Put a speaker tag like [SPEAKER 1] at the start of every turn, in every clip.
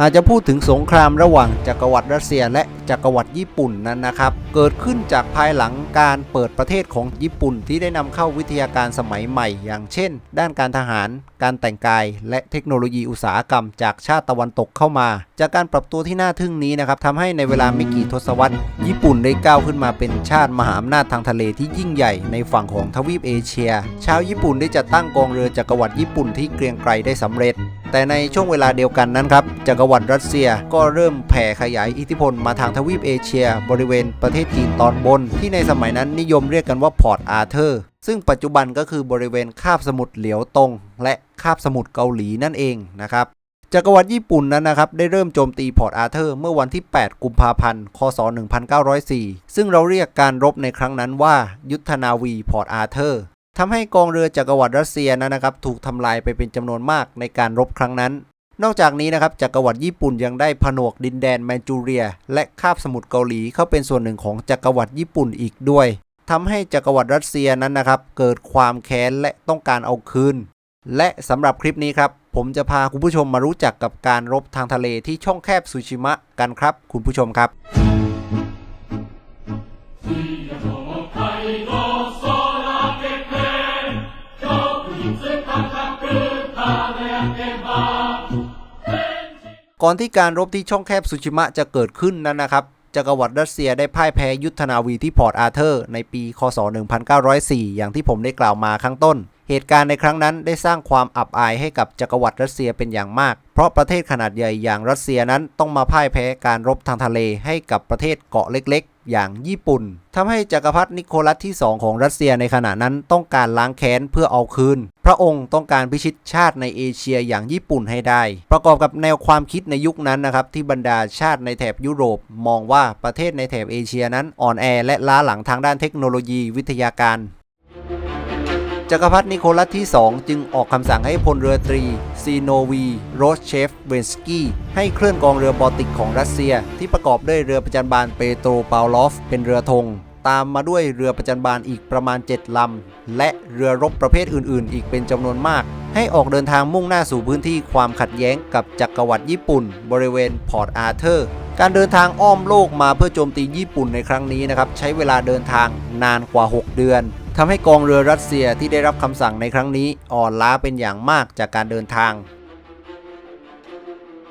[SPEAKER 1] หากจะพูดถึงสงครามระหว่างจักรวรรดิรัสเซียและจักรวรรดิญี่ปุ่นนั้นนะครับ เกิดขึ้นจากภายหลังการเปิดประเทศของญี่ปุ่นที่ได้นำเข้าวิทยาการสมัยใหม่ อย่างเช่น ด้านการทหาร การแต่งกาย และเทคโนโลยีอุตสาหกรรม จากชาติตะวันตกเข้ามา จากการปรับตัวที่น่าทึ่งนี้นะครับทำให้ในเวลาไม่กี่ทศวรรษ ญี่ปุ่นได้ก้าวขึ้นมาเป็นชาติมหาอำนาจทางทะเลที่ยิ่งใหญ่ในฝั่งของทวีปเอเชีย ชาวญี่ปุ่นได้จัดตั้งกองเรือจักรวรรดิญี่ปุ่นที่เกรียงไกรได้สำเร็จ แต่ในช่วงเวลาเดียวกันนั้นครับจักรวรรดิรัสเซียก็เริ่มแผ่ขยายอิทธิพลมาทางทวีปเอเชีย บริเวณประเทศจีนตอนบน ที่ในสมัยนั้นนิยมเรียกกันว่าพอร์ตอาเธอร์ซึ่งปัจจุบันก็คือบริเวณคาบสมุทรเหลียวตง และคาบสมุทรเกาหลีนั่นเองนะครับจักรวรรดิญี่ปุ่นนั้นนะครับได้เริ่มโจมตีพอร์ตอาเธอร์เมื่อวันที่ 8 กุมภาพันธ์ คศ 1904 ซึ่งเราเรียกการรบในครั้งนั้นว่า ยุทธนาวีพอร์ตอาเธอร์ทำให้กองเรือจักรวรรดิรัสเซียนั้นนะครับถูกทำลายไปเป็นจำนวนมากในการรบครั้งนั้น นอกจากนี้นะครับจักรวรรดิญี่ปุ่นยังได้ผนวกดินแดนแมนจูเรีย และคาบสมุทรเกาหลีเข้าเป็นส่วนหนึ่งของจักรวรรดิญี่ปุ่นอีกด้วยทำให้จักรวรรดิรัสเซียนั้นนะครับ เกิดความแค้นและต้องการเอาคืน และสำหรับคลิปนี้ครับ ผมจะพาคุณผู้ชมมารู้จักกับการรบทางทะเลที่ช่องแคบสุชิมะกันครับ คุณผู้ชมครับ ก่อนที่การรบที่ช่องแคบซูชิมะจะเกิดขึ้นนั้นนะครับจักรวรรดิรัสเซียได้พ่ายแพ้ยุทธนาวีที่พอร์ตอาเธอร์ ในปี คศ 1904 อย่างที่ผมได้กล่าวมาข้างต้น เหตุการณ์ในครั้งนั้นได้สร้างความอับอายให้กับจักรวรรดิรัสเซียเป็นอย่างมาก เพราะประเทศขนาดใหญ่อย่างรัสเซียนั้นต้องมาพ่ายแพ้การรบทางทะเลให้กับประเทศเกาะเล็กๆ อย่างญี่ปุ่นทำให้จักรพรรดินิโคลัสที่ 2 ของรัสเซียในขณะนั้นต้องการล้างแค้นเพื่อเอาคืน พระองค์ต้องการพิชิตชาติในเอเชียอย่างญี่ปุ่นให้ได้ ประกอบกับแนวความคิดในยุคนั้นนะครับที่บรรดาชาติในแถบยุโรป มองว่าประเทศในแถบเอเชียนั้นอ่อนแอและล้าหลังทางด้านเทคโนโลยีวิทยาการจักรพรรดินิโคลัสที่ 2 จึงออกคำสั่งให้พลเรือตรี ซีโนวีโรสเชฟเวนสกี้ให้เคลื่อนกองเรือบอลติกของรัสเซีย ที่ประกอบด้วยเรือประจันบานเปโตรปาลอฟ เป็นเรือธง ตามมาด้วยเรือประจันบานอีกประมาณ 7 ลำ และเรือรบประเภทอื่น ๆ อีกเป็นจำนวนมาก ให้ออกเดินทางมุ่งหน้าสู่พื้นที่ความขัดแย้งกับจักรวรรดิญี่ปุ่น บริเวณพอร์ตอาร์เธอร์ การเดินทางอ้อมโลกมาเพื่อโจมตีญี่ปุ่นในครั้งนี้นะครับใช้เวลาเดินทางนานกว่า 6 เดือนทำให้กองเรือรัสเซียที่ได้รับคำสั่งในครั้งนี้อ่อนล้าเป็นอย่างมากจากการเดินทาง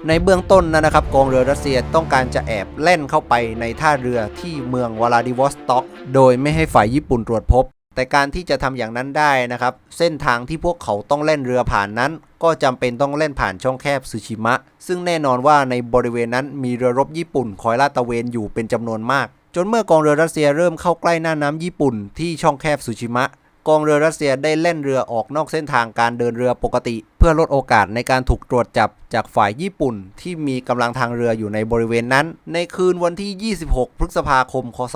[SPEAKER 1] ในเบื้องต้นนะนะครับกองเรือรัสเซียต้องการจะแอบเล่นเข้าไปในท่าเรือที่เมืองวลาดิวอสต็อก โดยไม่ให้ฝ่ายญี่ปุ่นตรวจพบ แต่การที่จะทำอย่างนั้นได้นะครับ เส้นทางที่พวกเขาต้องเล่นเรือผ่านนั้น ก็จำเป็นต้องเล่นผ่านช่องแคบซูชิมะ ซึ่งแน่นอนว่าในบริเวณนั้นมีเรือรบญี่ปุ่นคอยลาดตระเวนอยู่เป็นจำนวนมาก จนเมื่อกองเรือรัสเซียเริ่มเข้าใกล้หน้าน้ำญี่ปุ่นที่ช่องแคบซูชิมะ กองเรือรัสเซียได้เล่นเรือออกนอกเส้นทางการเดินเรือปกติ เพื่อลดโอกาสในการถูกตรวจจับจากฝ่ายญี่ปุ่น ที่มีกำลังทางเรืออยู่ในบริเวณนั้น ในคืนวันที่ 26 พฤษภาคม คศ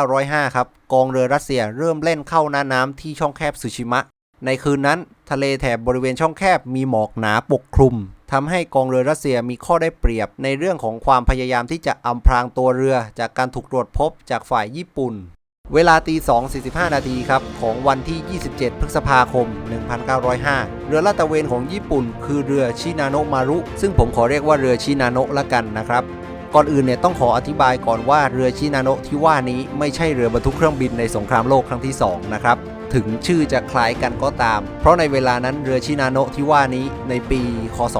[SPEAKER 1] 1905 ครับ กองเรือรัสเซียเริ่มเล่นเข้าหน้าน้ำที่ช่องแคบซูชิมะ ในคืนนั้น ทะเลแถบบริเวณช่องแคบมีหมอกหนาปกคลุมทำให้กองเรือรัสเซียมีข้อได้เปรียบในเรื่องของความพยายามที่จะอำพรางตัวเรือจากการถูกตรวจพบจากฝ่ายญี่ปุ่น เวลาตี 2 45 นาทีครับ ของวันที่ 27 พฤษภาคม 1905 เรือลาดตระเวนของญี่ปุ่น คือเรือชินาโนะมารุ ซึ่งผมขอเรียกว่าเรือชินาโนะละกันนะครับ ก่อนอื่นเนี่ยต้องขออธิบายก่อนว่าเรือชินาโนะที่ว่านี้ไม่ใช่เรือบรรทุกเครื่องบินในสงครามโลกครั้งที่ 2 นะครับ ถึงชื่อจะคล้ายกันก็ตาม เพราะในเวลานั้นเรือชินาโนะที่ว่านี้ในปี คศ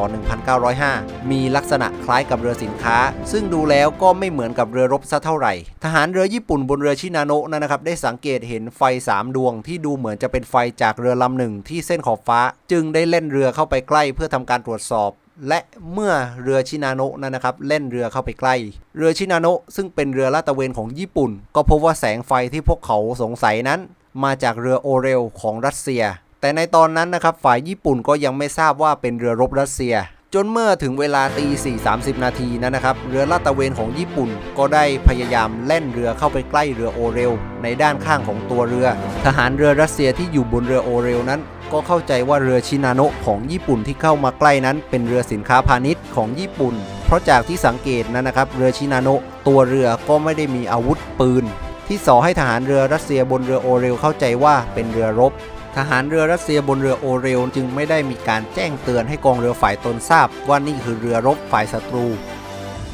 [SPEAKER 1] 1905 มีลักษณะคล้ายกับเรือสินค้า ซึ่งดูแล้วก็ไม่เหมือนกับเรือรบซะเท่าไหร่ ทหารเรือญี่ปุ่นบนเรือชินาโนะนั้นนะครับได้สังเกตเห็นไฟ 3 ดวงที่ดูเหมือนจะเป็นไฟจากเรือลำหนึ่งที่เส้นขอบฟ้า จึงได้เล่นเรือเข้าไปใกล้เพื่อทำการตรวจสอบและเมื่อเรือชินาโนะนั้นนะครับเล่นเรือเข้าไปใกล้ เรือชินาโนะซึ่งเป็นเรือลาดตระเวนของญี่ปุ่น ก็พบว่าแสงไฟที่พวกเขาสงสัยนั้น มาจากเรือโอเรลของรัสเซีย แต่ในตอนนั้นนะครับฝ่ายญี่ปุ่นก็ยังไม่ทราบว่าเป็นเรือรบรัสเซีย จนเมื่อถึงเวลาตี4 30 นาทีนั้นนะครับ เรือลาดตระเวนของญี่ปุ่นก็ได้พยายามเล่นเรือเข้าไปใกล้เรือโอเรลในด้านข้างของตัวเรือ ทหารเรือรัสเซียที่อยู่บนเรือโอเรลนั้นก็เข้าใจว่าเรือชินาโนะของญี่ปุ่นที่เข้ามาใกล้นั้น เป็นเรือสินค้าพาณิชย์ของญี่ปุ่น เพราะจากที่สังเกตนั้นนะครับ เรือชินาโนะตัวเรือก็ไม่ได้มีอาวุธปืน ที่สอให้ทหารเรือรัสเซียบนเรือโอเรลเข้าใจว่าเป็นเรือรบ ทหารเรือรัสเซียบนเรือโอเรลจึงไม่ได้มีการแจ้งเตือนให้กองเรือฝ่ายตนทราบ ว่านี่คือเรือรบฝ่ายศัตรู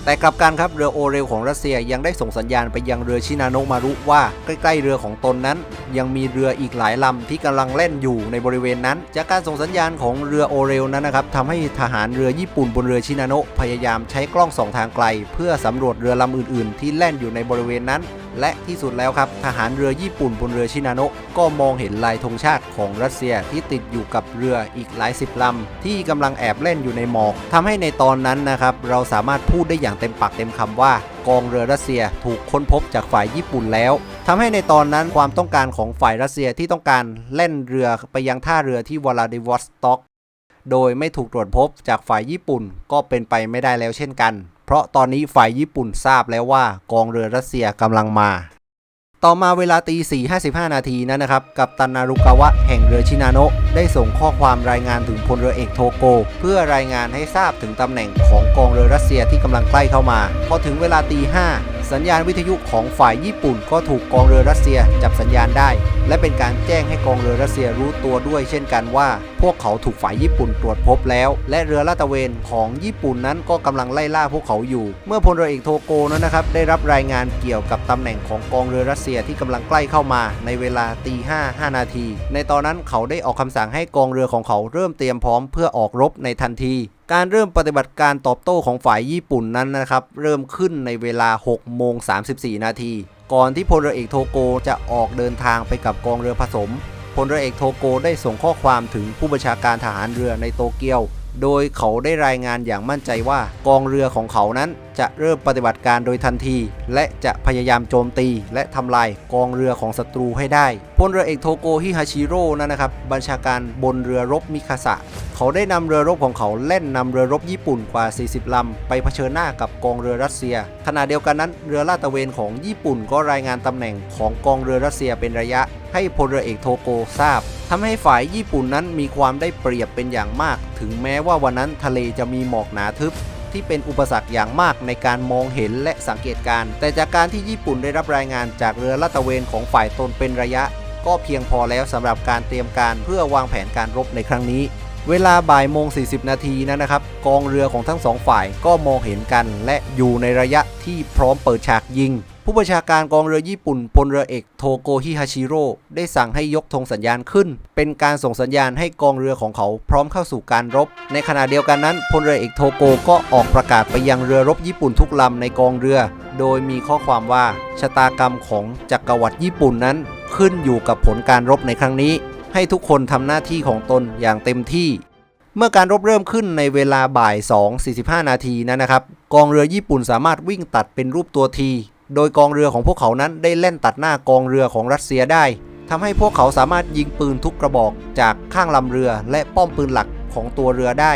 [SPEAKER 1] แต่กลับกันครับเรือโอเรลของรัสเซียยังได้ส่งสัญญาณไปยังเรือชินาโนมารุว่าใกล้ๆเรือของตนนั้น ยังมีเรืออีกหลายลำที่กำลังเล่นอยู่ในบริเวณนั้น จากการส่งสัญญาณของเรือโอเรลนั้นนะครับทำให้ทหารเรือญี่ปุ่นบนเรือชินาโนพยายามใช้กล้องสองทางไกล เพื่อสำรวจเรือลำอื่น ๆ ที่แล่นอยู่ในบริเวณนั้น และที่สุดแล้วครับ ทหารเรือญี่ปุ่นบนเรือชินาโนะก็มองเห็นลายธงชาติของรัสเซียที่ติดอยู่กับเรืออีกหลายสิบลำที่กำลังแอบเล่นอยู่ในหมอกทำให้ในตอนนั้นนะครับเราสามารถพูดได้อย่างเต็มปากเต็มคำว่ากองเรือรัสเซียถูกค้นพบจากฝ่ายญี่ปุ่นแล้วทำให้ในตอนนั้นความต้องการของฝ่ายรัสเซียที่ต้องการเล่นเรือไปยังท่าเรือที่วลาดิวอสต็อกโดยไม่ถูกตรวจพบจากฝ่ายญี่ปุ่นก็เป็นไปไม่ได้แล้วเช่นกัน เพราะตอนนี้ฝ่ายญี่ปุ่นทราบแล้วว่ากองเรือรัสเซียกำลังมา ต่อมาเวลาตี4.55 นาทีนั้นนะครับ กับตันนารุกาวะแห่งเรือชินาโนะได้ส่งข้อความรายงานถึงพลเรือเอกโทโก เพื่อรายงานให้ทราบถึงตำแหน่งของกองเรือรัสเซียที่กำลังใกล้เข้ามา พอถึงเวลาตี5 สัญญาณวิทยุของฝ่ายญี่ปุ่นก็ถูกกองเรือรัสเซียจับสัญญาณได้ และเป็นการแจ้งให้กองเรือรัสเซียรู้ตัวด้วย เช่นกันว่า พวกเขาถูกฝ่ายญี่ปุ่นตรวจพบแล้ว และเรือลาดตระเวนของญี่ปุ่นนั้นก็กำลังไล่ล่าพวกเขาอยู่ เมื่อพลเรือเอกโทโกนั้นนะครับได้รับรายงานเกี่ยวกับตำแหน่งของกองเรือรัสเซียที่กำลังใกล้เข้ามาในเวลาตีห้าห้านาที ในตอนนั้นเขาได้ออกคำสั่งให้กองเรือของเขาเริ่มเตรียมพร้อมเพื่อออกรบในทันที การเริ่มปฏิบัติการตอบโต้ของฝ่ายญี่ปุ่นนั้นนะครับ เริ่มขึ้นในเวลา 6 โมง 34 นาที ก่อนที่พลเรือเอกโทโกจะออกเดินทางไปกับกองเรือผสม พลเรือเอกโทโกได้ส่งข้อความถึงผู้บัญชาการทหารเรือในโตเกียว โดยเขาได้รายงานอย่างมั่นใจว่ากองเรือของเขานั้น จะเริ่มปฏิบัติการโดยทันที และจะพยายามโจมตี และทำลายกองเรือของศัตรูให้ได้พลเรือเอกโทโกฮิฮาชิโร่นั้นนะครับบัญชาการบนเรือรบมิคาสะเขาได้นำเรือรบของเขาเล่นนำเรือรบญี่ปุ่นกว่า 40 ลำ ไปเผชิญหน้ากับกองเรือรัสเซีย ขณะเดียวกันนั้นเรือลาดตระเวนของญี่ปุ่นก็รายงานตำแหน่งของกองเรือรัสเซียเป็นระยะ ให้พลเรือเอกโทโกทราบทำให้ฝ่ายญี่ปุ่นนั้นมีความได้เปรียบเป็นอย่างมาก ถึงแม้ว่าวันนั้นทะเลจะมีหมอกหนาทึบ ที่เป็นอุปสรรคอย่างมากในการมองเห็นและสังเกตการณ์แต่จากการที่ญี่ปุ่นได้รับรายงานจากเรือลาดตระเวนของฝ่ายตนเป็นระยะ ก็เพียงพอแล้วสำหรับการเตรียมการเพื่อวางแผนการรบในครั้งนี้ เวลาบ่ายโมง 40 นาทีนั้นนะครับ กองเรือของทั้งสองฝ่ายก็มองเห็นกัน และอยู่ในระยะที่พร้อมเปิดฉากยิง ผู้บัญชาการกองเรือญี่ปุ่นพลเรือเอกโทโกฮิฮาชิโร่ได้สั่งให้ยกธงสัญญาณขึ้น เป็นการส่งสัญญาณให้กองเรือของเขาพร้อมเข้าสู่การรบ ในขณะเดียวกันนั้นพลเรือเอกโทโกก็ออกประกาศไปยังเรือรบญี่ปุ่นทุกลำในกองเรือ โดยมีข้อความว่าชะตากรรมของจักรวรรดิญี่ปุ่นนั้น ขึ้นอยู่กับผลการรบในครั้งนี้ ให้ทุกคนทำหน้าที่ของตนอย่างเต็มที่เมื่อการรบเริ่มขึ้นในเวลาบ่าย 2.45 นาทีนั้นนะครับ กองเรือญี่ปุ่นสามารถวิ่งตัดเป็นรูปตัวที โดยกองเรือของพวกเขานั้นได้เล่นตัดหน้ากองเรือของรัสเซียได้ทำให้พวกเขาสามารถยิงปืนทุกกระบอกจากข้างลำเรือและป้อมปืนหลักของตัวเรือได้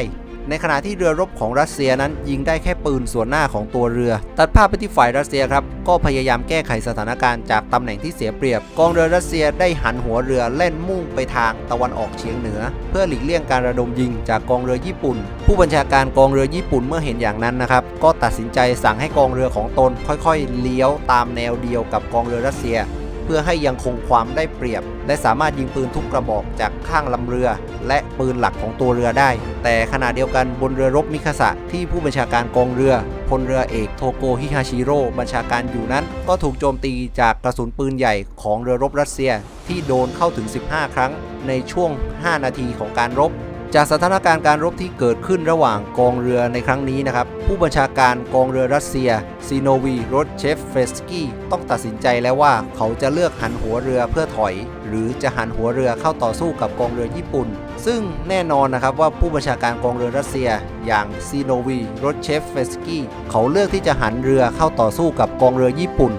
[SPEAKER 1] ในขณะที่เรือรบของรัสเซียนั้นยิงได้แค่ปืนส่วนหน้าของตัวเรือ ตัดภาพไปที่ฝ่ายรัสเซียครับ ก็พยายามแก้ไขสถานการณ์จากตำแหน่งที่เสียเปรียบ กองเรือรัสเซียได้หันหัวเรือเล่นมุ่งไปทางตะวันออกเฉียงเหนือ เพื่อหลีกเลี่ยงการระดมยิงจากกองเรือญี่ปุ่น ผู้บัญชาการกองเรือญี่ปุ่นเมื่อเห็นอย่างนั้นนะครับก็ตัดสินใจสั่งให้กองเรือของตนค่อย ๆ เลี้ยวตามแนวเดียวกับกองเรือรัสเซีย เพื่อให้ยังคงความได้เปรียบ และสามารถยิงปืนทุกกระบอกจากข้างลำเรือ และปืนหลักของตัวเรือได้ แต่ขณะเดียวกันบนเรือรบมิคาสะที่ผู้บัญชาการกองเรือพลเรือเอกโทโกฮิฮาชิโร่บัญชาการอยู่นั้น ก็ถูกโจมตีจากกระสุนปืนใหญ่ของเรือรบรัสเซีย ที่โดนเข้าถึง 15 ครั้งในช่วง 5 นาทีของการรบ จากสถานการณ์การรบที่เกิดขึ้นระหว่างกองเรือในครั้งนี้นะครับ ผู้บัญชาการกองเรือรัสเซียซีโนวีโรดเชฟเฟสกี้ต้องตัดสินใจแล้วว่าเขาจะเลือกหันหัวเรือเพื่อถอย หรือจะหันหัวเรือเข้าต่อสู้กับกองเรือญี่ปุ่น ซึ่งแน่นอนนะครับว่าผู้บัญชาการกองเรือรัสเซีย อย่างซีโนวีโรดเชฟเฟสกี้เขาเลือกที่จะหันเรือเข้าต่อสู้กับกองเรือญี่ปุ่น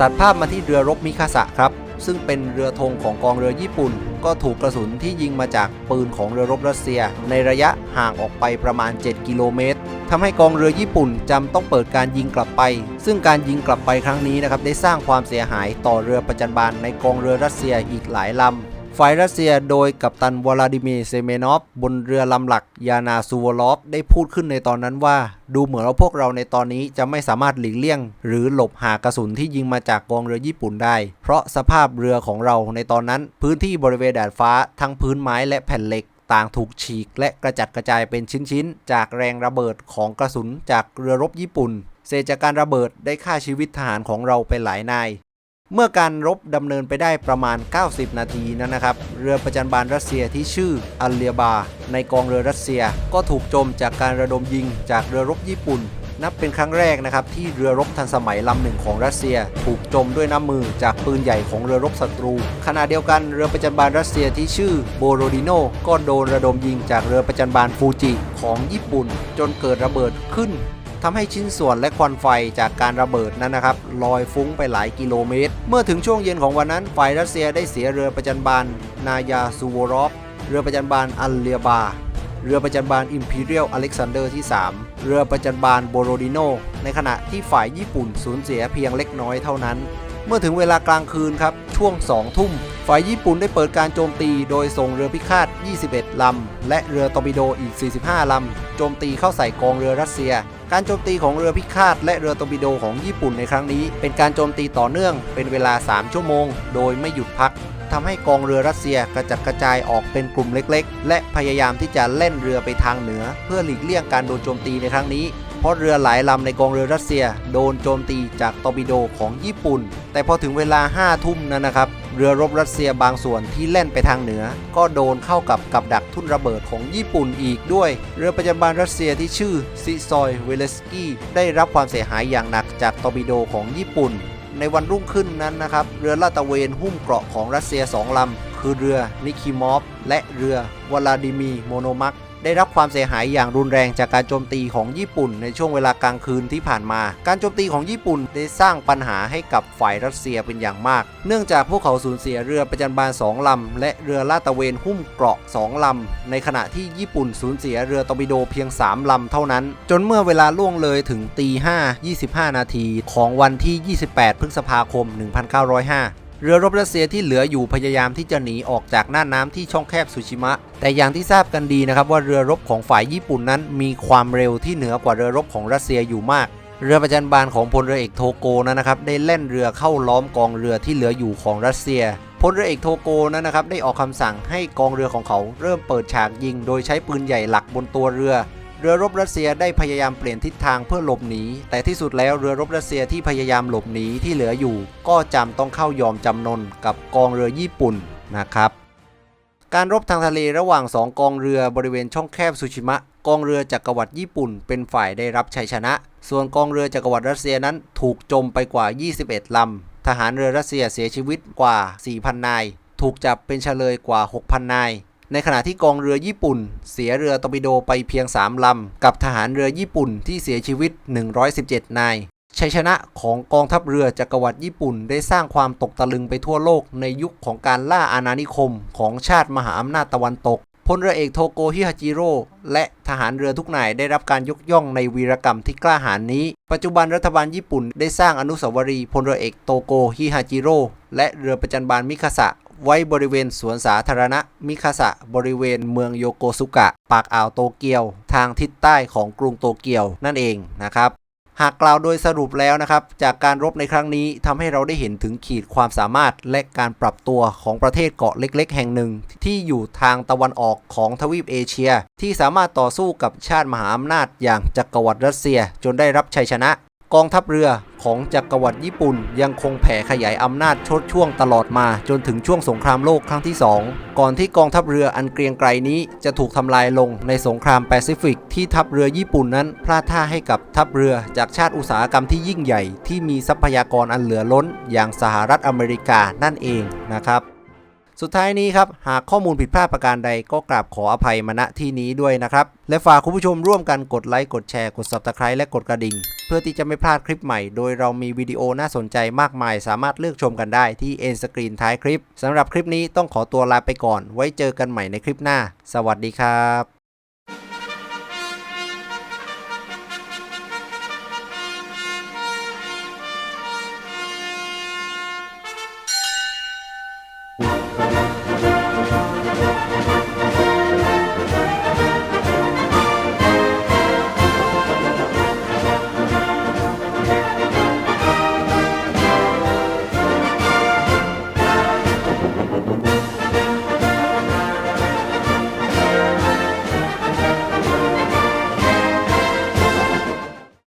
[SPEAKER 1] ตัดภาพมาที่เรือรบมิคาสะครับ ซึ่งเป็นเรือธงของกองเรือญี่ปุ่น ก็ถูกกระสุนที่ยิงมาจากปืนของเรือรบรัสเซีย ในระยะห่างออกไปประมาณ 7 กิโลเมตรทำให้กองเรือญี่ปุ่นจำต้องเปิดการยิงกลับไป ซึ่งการยิงกลับไปครั้งนี้นะครับได้สร้างความเสียหายต่อเรือประจันบานในกองเรือรัสเซียอีกหลายลำ ฝ่ายรัสเซียโดยกัปตันวลาดิเมียร์เซเมนอฟ บนเรือลำหลักยานาซูวลอฟ ได้พูดขึ้นในตอนนั้นว่า ดูเหมือนว่าพวกเราในตอนนี้จะไม่สามารถหลีกเลี่ยง หรือหลบหากระสุนที่ยิงมาจากกองเรือญี่ปุ่นได้ เพราะสภาพเรือของเราในตอนนั้น พื้นที่บริเวณดาดฟ้าทั้งพื้นไม้และแผ่นเหล็กต่างถูกฉีกและกระจัดกระจายเป็นชิ้นๆ จากแรงระเบิดของกระสุนจากเรือรบญี่ปุ่น เศษจากการระเบิดได้ฆ่าชีวิตทหารของเราไปหลายนาย เมื่อการรบดำเนินไปได้ประมาณ 90 นาทีนั้นนะครับ เรือประจันบานรัสเซียที่ชื่ออัลเลียบา ในกองเรือรัสเซียก็ถูกโจมจากการระดมยิงจากเรือรบญี่ปุ่น นับเป็นครั้งแรกนะครับที่เรือรบทันสมัยลำหนึ่งของรัสเซีย ถูกจมด้วยน้ำมือจากปืนใหญ่ของเรือรบศัตรู ขณะเดียวกันเรือประจันบานรัสเซียที่ชื่อโบโรดิโนก็โดนระดมยิงจากเรือประจันบานฟูจิของญี่ปุ่น จนเกิดระเบิดขึ้น ทำให้ชิ้นส่วนและควันไฟจากการระเบิดนั้นนะครับลอยฟุ้งไปหลายกิโลเมตร เมื่อถึงช่วงเย็นของวันนั้นฝ่ายรัสเซียได้เสียเรือประจันบานนายาซูโวรอฟเรือประจันบานอัลเลียบาเรือประจันบานอิมพีเรียลอเล็กซานเดอร์ที่ 3 เรือประจันบานโบโรดิโน ในขณะที่ฝ่ายญี่ปุ่นสูญเสียเพียงเล็กน้อยเท่านั้น เมื่อถึงเวลากลางคืนครับ ช่วง 2 ทุ่ม ฝ่ายญี่ปุ่นได้เปิดการโจมตีโดยส่งเรือพิฆาต 21 ลำ และเรือตอร์ปิโดอีก 45 ลำ โจมตีเข้าใส่กองเรือรัสเซีย การโจมตีของเรือพิฆาตและเรือตอร์ปิโดของญี่ปุ่นในครั้งนี้ เป็นการโจมตีต่อเนื่องเป็นเวลา 3 ชั่วโมง โดยไม่หยุดพักทำให้กองเรือรัสเซียกระจัดกระจายออกเป็นกลุ่มเล็ก ๆ และพยายามที่จะเล่นเรือไปทางเหนือ เพื่อหลีกเลี่ยงการโดนโจมตีในครั้งนี้ ราะเรือหลายลำในกองเรือรัสเซีย โดนโจมตีจากตอร์ปิโดของญี่ปุ่น แต่พอถึงเวลา 5 ทุ่มนั้นนะครับ เรือรบรัสเซียบางส่วนที่เล่นไปทางเหนือ ก็โดนเข้ากับกับดักทุ่นระเบิดของญี่ปุ่นอีกด้วย เรือประจำบานรัสเซียที่ชื่อซิซอยเวเลสกี้ได้รับความเสียหายอย่างหนักจากตอร์ปิโดของญี่ปุ่น ในวันรุ่งขึ้นนั้นนะครับเรือลาดตระเวนหุ้มเกราะของรัสเซีย2ลำคือเรือนิคิมอฟและเรือวลาดิมีโมโนมัก ได้รับความเสียหายอย่างรุนแรงจากการโจมตีของญี่ปุ่น ในช่วงเวลากลางคืนที่ผ่านมา การโจมตีของญี่ปุ่นได้สร้างปัญหาให้กับฝ่ายรัสเซียเป็นอย่างมาก เนื่องจากพวกเขาสูญเสียเรือประจันบาน2ลำและเรือลาดตระเวนหุ้มเกราะ2ลำในขณะที่ญี่ปุ่นสูญเสียเรือตอร์ปิโดเพียง 3ลำเท่านั้น จนเมื่อเวลาล่วงเลยถึงตี5 25 นาทีของวันที่ 28 พฤษภาคม 1905 เรือรบรัสเซียที่เหลืออยู่พยายามที่จะหนีออกจากหน่านน้ำที่ช่องแคบซูชิมะ แต่อย่างที่ทราบกันดีนะครับว่าเรือรบของฝ่ายญี่ปุ่นนั้นมีความเร็วที่เหนือกว่าเรือรบของรัสเซียอยู่มาก เรือประจันบานของพลเรือเอกโทโกนั้นนะครับได้เล่นเรือเข้าล้อมกองเรือที่เหลืออยู่ของรัสเซียพลเรือเอกโทโกนั้นนะครับได้ออกคำสั่งให้กองเรือของเขาเริ่มเปิดฉากยิง โดยใช้ปืนใหญ่หลักบนตัวเรือ เรือรบรัสเซียได้พยายามเปลี่ยนทิศทางเพื่อหลบหนี แต่ที่สุดแล้วเรือรบรัสเซียที่พยายามหลบหนีที่เหลืออยู่ ก็จำต้องเข้ายอมจำนนกับกองเรือญี่ปุ่นนะครับ การรบทางทะเลระหว่างสองกองเรือบริเวณช่องแคบซูชิมะ กองเรือจักรวรรดิญี่ปุ่น เป็นฝ่ายได้รับชัยชนะ ส่วนกองเรือจักรวรรดิรัสเซียนั้นถูกจมไปกว่า 21ลำ ทหารเรือรัสเซียเสียชีวิตกว่า 4,000 นาย ถูกจับเป็นเฉลยกว่า 6,000 นาย ในขณะที่กองเรือญี่ปุ่น เสียเรือตอร์ปิโดไปเพียง 3 ลำ กับทหารเรือญี่ปุ่นที่เสียชีวิต 117 นาย ชัยชนะของกองทัพเรือจักรวรรดิญี่ปุ่น ได้สร้างความตกตะลึงไปทั่วโลกในยุคของการล่าอาณานิคม ของชาติมหาอำนาจตะวันตกพลเรือเอกโทโกฮิฮาจิโร่และทหารเรือทุกนายได้รับการยกย่องในวีรกรรมที่กล้าหาญนี้ ปัจจุบันรัฐบาลญี่ปุ่นได้สร้างอนุสาวรีย์พลเรือเอกโตโกฮิฮาจิโร่และเรือประจันบานมิคาสะ ไว้บริเวณสวนสาธารณะมิคาสะบริเวณเมืองโยโกสุกะ ปากอ่าวโตเกียว ทางทิศใต้ของกรุงโตเกียวนั่นเองนะครับหากกล่าวโดยสรุปแล้วนะครับ จากการรบในครั้งนี้ทำให้เราได้เห็นถึงขีดความสามารถและการปรับตัวของประเทศเกาะเล็ก ๆ แห่งหนึ่ง ที่อยู่ทางตะวันออกของทวีปเอเชีย ที่สามารถต่อสู้กับชาติมหาอำนาจอย่างจักรวรรดิรัสเซีย จนได้รับชัยชนะ กองทัพเรือของจักรวรรดิญี่ปุ่นยังคงแผ่ขยายอำนาจชดช่วงตลอดมาจนถึงช่วงสงครามโลกครั้งที่ 2 ก่อนที่กองทัพเรืออันเกรียงไกรนี้จะถูกทำลายลงในสงครามแปซิฟิก ที่ทัพเรือญี่ปุ่นนั้นพลาดท่าให้กับทัพเรือจากชาติอุตสาหกรรมที่ยิ่งใหญ่ ที่มีทรัพยากรอันเหลือล้น อย่างสหรัฐอเมริกานั่นเองนะครับ สุดท้ายนี้ครับ หากข้อมูลผิดพลาดประการใดก็กราบขออภัยมาณที่นี้ด้วยนะครับ และฝากคุณผู้ชมร่วมกันกดไลค์ กดแชร์ กด Subscribe และกดกระดิ่ง เพื่อที่จะไม่พลาดคลิปใหม่ โดยเรามีวิดีโอน่าสนใจมากมาย สามารถเลือกชมกันได้ที่เอ็นสกรีนท้ายคลิปสำหรับคลิปนี้ต้องขอตัวลาไปก่อน ไว้เจอกันใหม่ในคลิปหน้า สวัสดีครับ